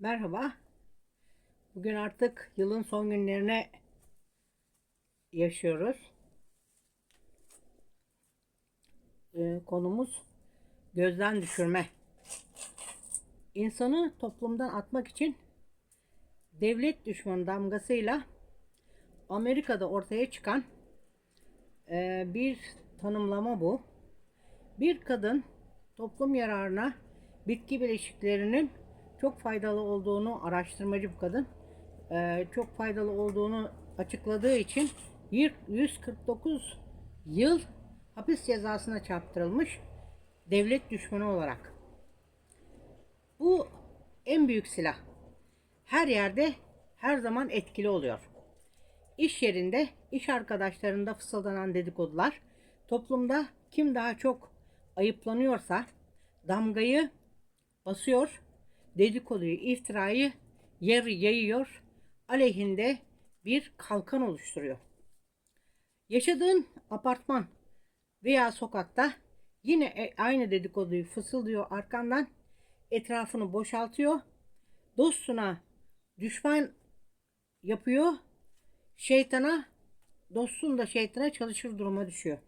Merhaba. Bugün artık yılın son günlerine yaşıyoruz. Ee, konumuz gözden düşürme. İnsanı toplumdan atmak için devlet düşmanı damgasıyla Amerika'da ortaya çıkan e, bir tanımlama bu. Bir kadın toplum yararına bitki bileşiklerinin çok faydalı olduğunu araştırmacı bu kadın e, çok faydalı olduğunu açıkladığı için bir 149 yıl hapis cezasına çarptırılmış devlet düşmanı olarak. Bu en büyük silah. Her yerde her zaman etkili oluyor. İş yerinde, iş arkadaşlarında fısıldanan dedikodular, toplumda kim daha çok ayıplanıyorsa damgayı basıyor, dedikoduyu, iftirayı yer yayıyor, aleyhinde bir kalkan oluşturuyor. Yaşadığın apartman veya sokakta yine e- aynı dedikoduyu fısıldıyor arkandan, etrafını boşaltıyor, dostuna düşman yapıyor, şeytana, dostun da şeytana çalışır duruma düşüyor.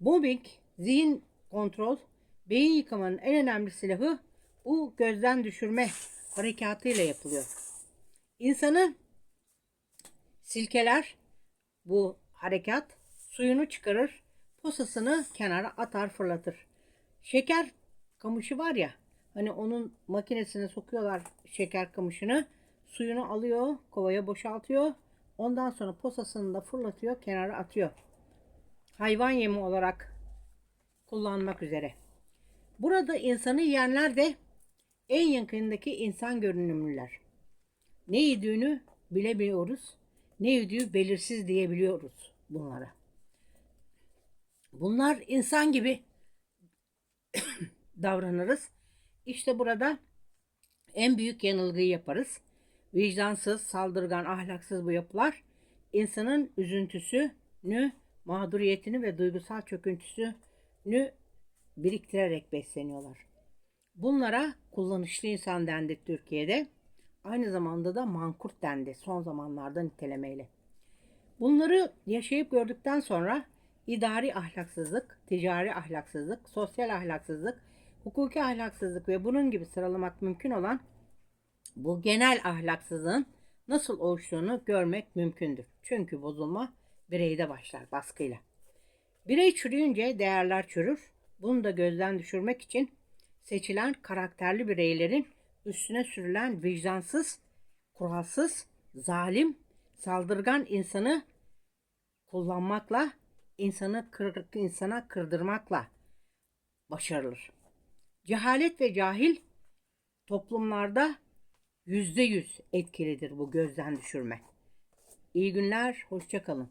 Mobbing, zihin kontrol, beyin yıkamanın en önemli silahı bu gözden düşürme harekatıyla yapılıyor. İnsanı silkeler bu harekat, suyunu çıkarır, posasını kenara atar fırlatır. Şeker kamışı var ya, hani onun makinesine sokuyorlar şeker kamışını, suyunu alıyor, kovaya boşaltıyor, ondan sonra posasını da fırlatıyor, kenara atıyor. Hayvan yemi olarak kullanmak üzere. Burada insanı yiyenler de en yakındaki insan görünümlüler. Ne yediğini bilemiyoruz, ne yediği belirsiz diyebiliyoruz bunlara. Bunlar insan gibi davranırız. İşte burada en büyük yanılgıyı yaparız. Vicdansız, saldırgan, ahlaksız bu yapılar insanın üzüntüsünü, mağduriyetini ve duygusal çöküntüsünü biriktirerek besleniyorlar. Bunlara kullanışlı insan dendi Türkiye'de. Aynı zamanda da mankurt dendi son zamanlarda nitelemeyle. Bunları yaşayıp gördükten sonra idari ahlaksızlık, ticari ahlaksızlık, sosyal ahlaksızlık, hukuki ahlaksızlık ve bunun gibi sıralamak mümkün olan bu genel ahlaksızlığın nasıl oluştuğunu görmek mümkündür. Çünkü bozulma bireyde başlar baskıyla. Birey çürüyünce değerler çürür. Bunu da gözden düşürmek için seçilen karakterli bireylerin üstüne sürülen vicdansız, kuralsız, zalim, saldırgan insanı kullanmakla, insanı kır, insana kırdırmakla başarılır. Cehalet ve cahil toplumlarda yüzde yüz etkilidir bu gözden düşürme. İyi günler, hoşça kalın.